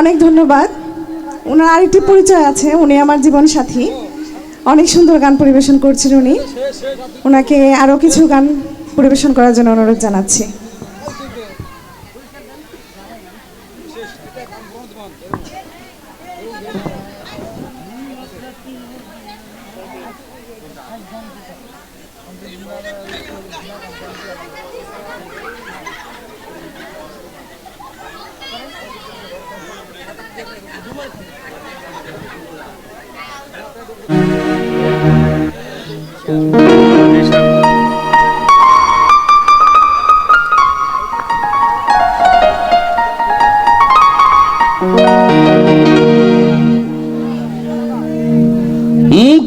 অনেক ধন্যবাদ। ওনার আরেকটি পরিচয় আছে, উনি আমার জীবন সাথী। অনেক সুন্দর গান পরিবেশন করছেন উনি। ওনাকে আরও কিছু গান পরিবেশন করার জন্য অনুরোধ জানাচ্ছি।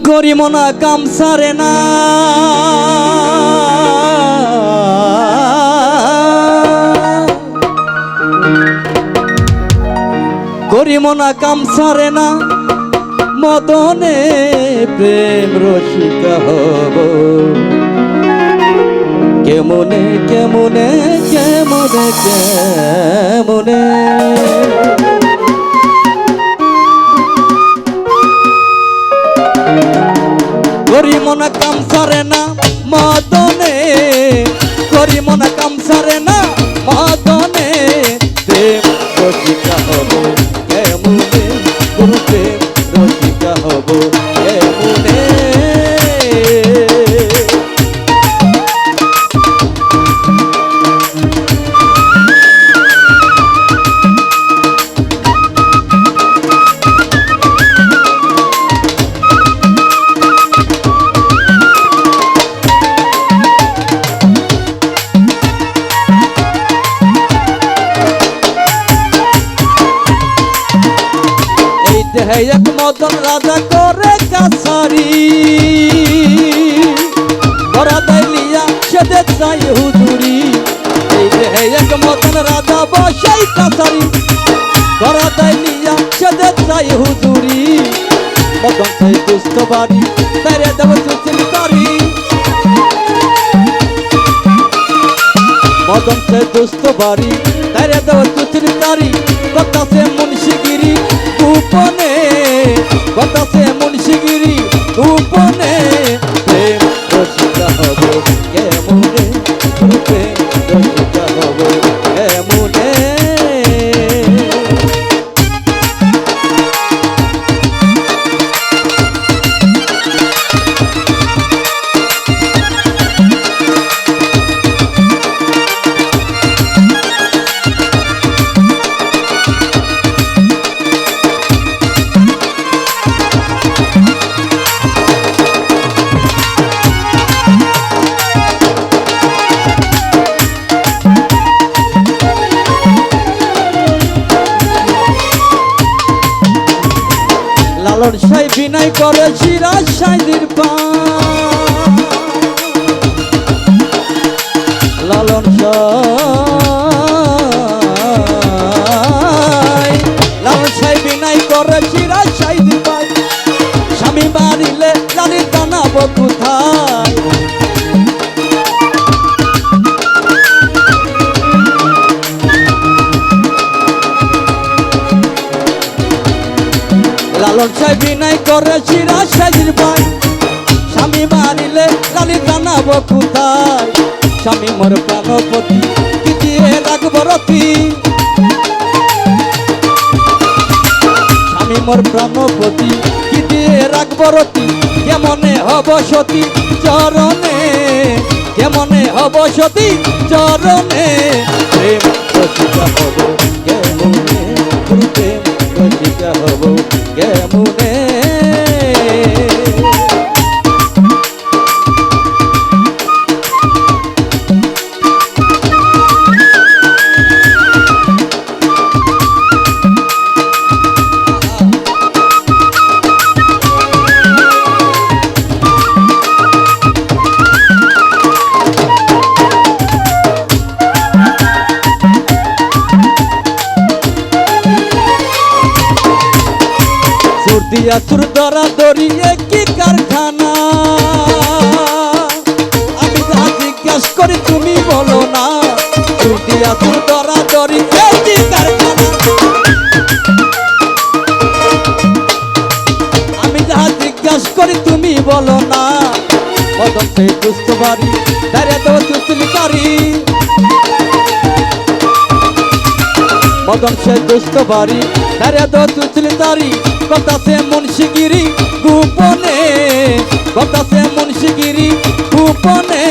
করি মনা কাম সারে না। করি মনা কাম সারে না। মদনে প্রেম রসিকা হব। কেমনে কেমনে কেমনে কেমনে? করি মনা কাম সারে না। মদনে করি মনা কাম সারে না। এক মদন রাজা করে কাছারি। করা দাইলিয়া সেদে চাই হুজুরি। এই দেহে এক মদন রাজা বসাই কাছারি। করা দাইলিয়া সেদে চাই হুজুরি। মদন চাই দুস্থ বাড়ি তারে দেব চুচিল তারি। মদন সে দুস্থ বাড়ি তারে দেব চুচিল তারি। কথা সে মুন্সিগিরি গোপনে কথা সে মুন্সিগিরি গোপনে লালন সাই বিনয় করে রাজশাহীর পা। করে সিরাজ সাইদির পাই স্বামী মারিলে লালি জানাব কোথায়? স্বামী মোর প্রাণপতি কি রাখব রতি। স্বামী মোর প্রাণপতি কি রাখব রতি। কেমনে হব সতী চরণে? কেমনে হব সতী চরণে? প্রেম আছুর দরা দরিয়ে কি কারখানা? আমি যা জিজ্ঞাস করি তুমি বলো না। ছুটি আছুর দরা দরিয়ে কি কারখানা? আমি যা জিজ্ঞাস করি তুমি বলো না। কদম সেই দুস্থ বাড়ি দাঁড়িয়ে দেবো দুস্থ মদন সে দুস্থ বাড়ি। দাঁড়িয়ে তো তুতলি তারি কথা সে মুন্সিগিরি, গোপনে। কথা সে মুন্সিগিরি, গোপনে।